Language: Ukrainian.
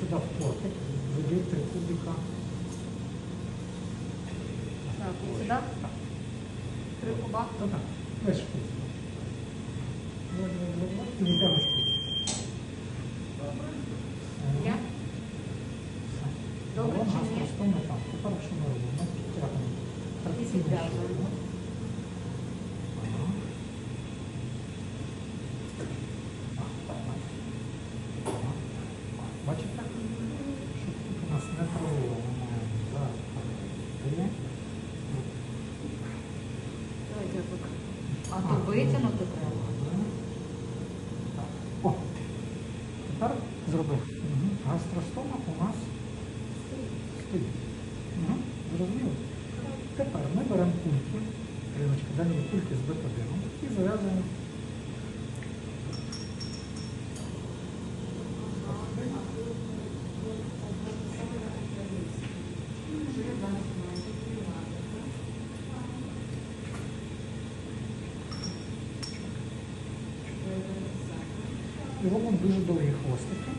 сюди в портик, введи три кубика. Так, і сюди? Три куба? Ну так, весь кубик. Ну, ну, ну, і віддавай кубик. Добре. Я? Добре чи ні? Що ми там? Ми робимо? Бачите? А то витягнути треба. О, тепер зробив. Угу. Гастростома у нас стоїть. Зрозуміло? Тепер ми беремо кульки, риночки, дані кульки з бетадином і зав'язуємо. Робимо дуже довгі хвостики.